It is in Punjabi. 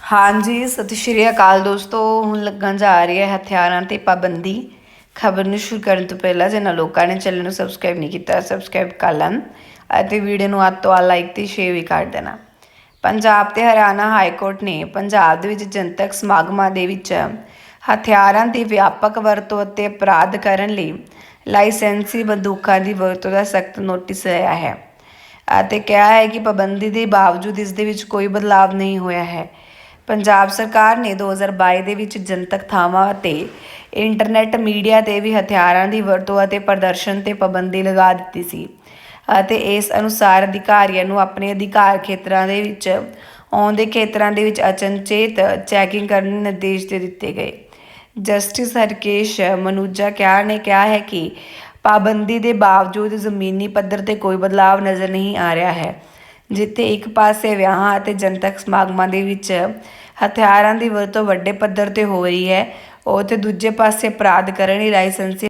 ਹਾਂਜੀ, ਸਤਿ ਸ਼੍ਰੀ ਅਕਾਲ ਦੋਸਤੋ। ਹੁਣ ਲੱਗਣ ਜਾ ਰਹੀ ਹੈ ਹਥਿਆਰਾਂ ਤੇ ਪਾਬੰਦੀ। ਖਬਰ ਨੂੰ ਸ਼ੁਰੂ ਕਰਨ ਤੋਂ ਪਹਿਲਾਂ ਜਿਹਨਾਂ ਲੋਕਾਂ ਨੇ ਚੈਨਲ ਨੂੰ ਸਬਸਕ੍ਰਾਈਬ ਨਹੀਂ ਕੀਤਾ ਸਬਸਕ੍ਰਾਈਬ ਕਰ ਲੈਣ ਅਤੇ ਵੀਡੀਓ ਨੂੰ ਅੱਧ ਤੋਂ ਆ ਲਾਈਕ ਤੇ ਸ਼ੇਅਰ ਵੀ ਕਰ ਦੇਣਾ। ਪੰਜਾਬ ਤੇ ਹਰਿਆਣਾ ਹਾਈ ਕੋਰਟ ਨੇ ਪੰਜਾਬ ਦੇ ਵਿੱਚ ਜਨਤਕ ਸਮਾਗਮਾਂ ਦੇ ਵਿੱਚ ਹਥਿਆਰਾਂ ਦੀ ਵਿਆਪਕ ਵਰਤੋਂ ਅਤੇ ਅਪਰਾਧ ਕਰਨ ਲਈ ਲਾਇਸੈਂਸੀ ਬੰਦੂਕਾਂ ਦੀ ਵਰਤੋਂ ਦਾ ਸਖਤ ਨੋਟਿਸ ਲਿਆ ਹੈ ਅਤੇ ਕਿਹਾ ਹੈ ਕਿ ਪਾਬੰਦੀ ਦੇ ਬਾਵਜੂਦ ਇਸ ਦੇ ਵਿੱਚ ਕੋਈ ਬਦਲਾਵ ਨਹੀਂ ਹੋਇਆ ਹੈ। ਪੰਜਾਬ ਸਰਕਾਰ ਨੇ 2022 ਦੇ ਵਿੱਚ ਜਨਤਕ ਥਾਵਾਂ ਅਤੇ ਇੰਟਰਨੈਟ ਮੀਡੀਆ ਤੇ ਵੀ ਹਥਿਆਰਾਂ ਦੀ ਵਰਤੋਂ ਅਤੇ ਪ੍ਰਦਰਸ਼ਨ ਤੇ ਪਾਬੰਦੀ ਲਗਾ ਦਿੱਤੀ ਸੀ ਅਤੇ ਇਸ ਅਨੁਸਾਰ ਅਧਿਕਾਰੀਆਂ ਨੂੰ ਆਪਣੇ ਅਧਿਕਾਰ ਖੇਤਰਾਂ ਦੇ ਵਿੱਚ ਆਉਂਦੇ ਖੇਤਰਾਂ ਦੇ ਵਿੱਚ ਅਚਨਚੇਤ ਚੈਕਿੰਗ ਕਰਨ ਦੇ ਨਿਰਦੇਸ਼ ਦੇ ਦਿੱਤੇ ਗਏ। ਜਸਟਿਸ ਹਰਕੇਸ਼ ਮਨੂਜਾ ਕਿਆ ਨੇ ਕਿਹਾ ਹੈ ਕਿ ਪਾਬੰਦੀ ਦੇ ਬਾਵਜੂਦ ਜ਼ਮੀਨੀ ਪੱਧਰ ਤੇ ਕੋਈ ਬਦਲਾਅ ਨਜ਼ਰ ਨਹੀਂ ਆ ਰਿਹਾ ਹੈ। ਜਿੱਥੇ ਇੱਕ ਪਾਸੇ ਵਿਆਹਾਂ ਅਤੇ ਜਨਤਕ ਸਮਾਗਮਾਂ ਦੇ ਵਿੱਚ ਹਥਿਆਰਾਂ ਦੀ ਵਰਤੋਂ ਵੱਡੇ ਪੱਧਰ ਤੇ ਹੋ ਰਹੀ ਹੈ, ਉੱਥੇ ਦੂਜੇ ਪਾਸੇ ਅਪਰਾਧ ਕਰਨ ਲਈ ਲਾਇਸੈਂਸੀ